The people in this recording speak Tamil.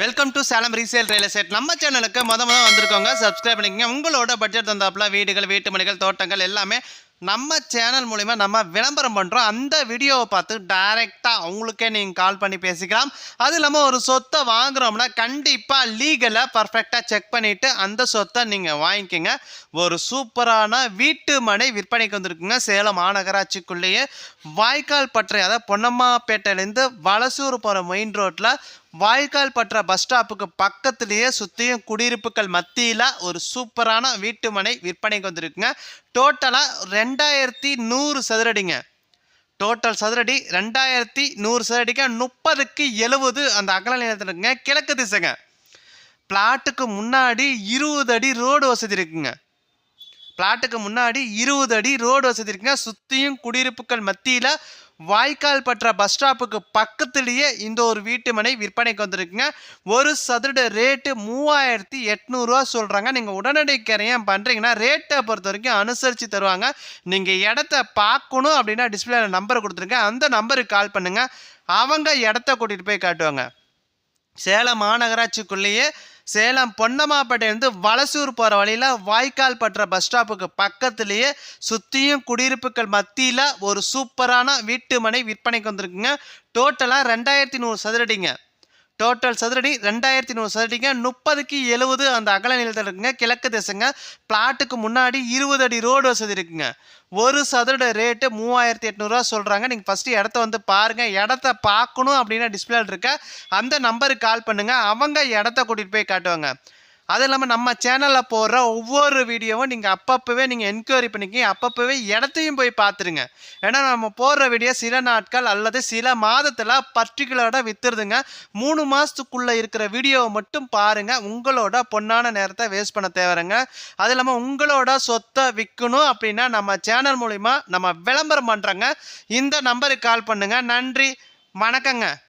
Welcome to Salem resale real estate நம்ம சேனலுக்கு முத முத வந்திருக்கோங்க. சப்ஸ்கிரைப் பண்ணிக்கங்க. உங்களோட பட்ஜெட் தந்தாப்புல வீடுகள் வீட்டு மணிகள் தோட்டங்கள் எல்லாமே நம்ம சேனல் மூலிமா நம்ம விளம்பரம் பண்ணுறோம் அந்த வீடியோவை பார்த்து டைரெக்டாக அவங்களுக்கே நீங்கள் கால் பண்ணி பேசிக்கலாம். அது இல்லாமல் ஒரு சொத்தை வாங்குறோம்னா கண்டிப்பாக லீகலை பர்ஃபெக்டாக செக் பண்ணிவிட்டு அந்த சொத்தை நீங்கள் வாங்கிக்கோங்க. ஒரு சூப்பரான வீட்டு மனை விற்பனைக்கு வந்திருக்குங்க. சேலம் மாநகராட்சிக்குள்ளேயே வாய்க்கால் பற்றை அதாவது பொன்னம்மாப்பேட்டையிலேருந்து வலசூர் போகிற மெயின் ரோட்டில் வாய்க்கால் பற்ற பஸ் ஸ்டாப்புக்கு பக்கத்துலேயே சுற்றியும் குடியிருப்புகள் மத்தியில் ஒரு சூப்பரான வீட்டு மனை விற்பனைக்கு வந்திருக்குங்க. டோட்டலாக ரெண்டாயிரத்தி நூறு சதுரடிங்க. டோட்டல் சதுரடி ரெண்டாயிரத்தி நூறு சதுரடிக்கு முப்பதுக்கு எழுபது அந்த அகல நிலத்தில் இருக்குங்க. கிழக்கு திசைங்க. பிளாட்டுக்கு முன்னாடி இருபது அடி ரோடு வசதி இருக்குங்க. பிளாட்டுக்கு முன்னாடி இருபது அடி ரோடு வசதி இருக்குங்க. சுற்றியும் குடியிருப்புகள் மத்தியில் வாய்க்கால் பற்ற பஸ் ஸ்டாப்புக்கு பக்கத்துலேயே இந்த ஒரு வீட்டு மனை விற்பனைக்கு வந்திருக்குங்க. ஒரு சதுர ரேட்டு மூவாயிரத்தி எட்நூறுரூவா சொல்கிறாங்க நீங்கள் உடனடி கரையம் பண்ணுறீங்கன்னா ரேட்டை பொறுத்த வரைக்கும் அனுசரித்து தருவாங்க. நீங்கள் இடத்த பார்க்கணும் அப்படின்னா டிஸ்பிளேல நம்பர் கொடுத்துருங்க. அந்த நம்பருக்கு கால் பண்ணுங்கள் அவங்க இடத்த கூட்டிகிட்டு போய் காட்டுவாங்க. சேலம் மாநகராட்சிக்குள்ளேயே சேலம் பொன்னம்மாப்பேட்டையிலேருந்து வலசூர் போகிற வழியில் வாய்க்கால் பற்ற பஸ் ஸ்டாப்புக்கு பக்கத்துலேயே சுற்றியும் குடியிருப்புகள் மத்தியில் ஒரு சூப்பரான வீட்டு மனை விற்பனைக்கு வந்திருக்குங்க. டோட்டலாக ரெண்டாயிரத்தி நூறு சதுரடிங்க. டோட்டல் சதுரடி ரெண்டாயிரத்தி நூறு சதுரடிங்க. முப்பதுக்கு எழுபது அந்த அகல நிலத்தில் இருக்குங்க. கிழக்கு திசைங்க. பிளாட்டுக்கு முன்னாடி இருபது அடி ரோடு வசதி இருக்குங்க. ஒரு சதுரட ரேட்டு மூவாயிரத்தி எட்நூறுரூவா சொல்கிறாங்க நீங்கள் ஃபஸ்ட்டு இடத்த வந்து பாருங்கள் இடத்த பார்க்கணும் அப்படின்னா டிஸ்பிளேல இருக்க அந்த நம்பருக்கு கால் பண்ணுங்கள் அவங்க இடத்த கூட்டிகிட்டு போய் காட்டுவாங்க. அதுவும் இல்லாமல் நம்ம சேனலில் போடுற ஒவ்வொரு வீடியோவும் நீங்கள் அப்பப்போவே நீங்கள் என்கொயரி பண்ணிக்கிங்க. அப்பப்போவே இடத்தையும் போய் பார்த்துருங்க. ஏன்னா நம்ம போடுற வீடியோ சில நாட்கள் அல்லது சில மாதத்தில் பர்டிகுலராக விற்றுருதுங்க மூணு மாதத்துக்குள்ளே இருக்கிற வீடியோவை மட்டும் பாருங்கள் உங்களோட பொன்னான நேரத்தை வேஸ்ட் பண்ண தேவைங்க அது இல்லாமல் உங்களோட சொத்தை விற்கணும் அப்படின்னா நம்ம சேனல் மூலிமா நம்ம விளம்பரம் பண்ணுறோங்க இந்த நம்பருக்கு கால் பண்ணுங்கள் நன்றி. வணக்கங்க.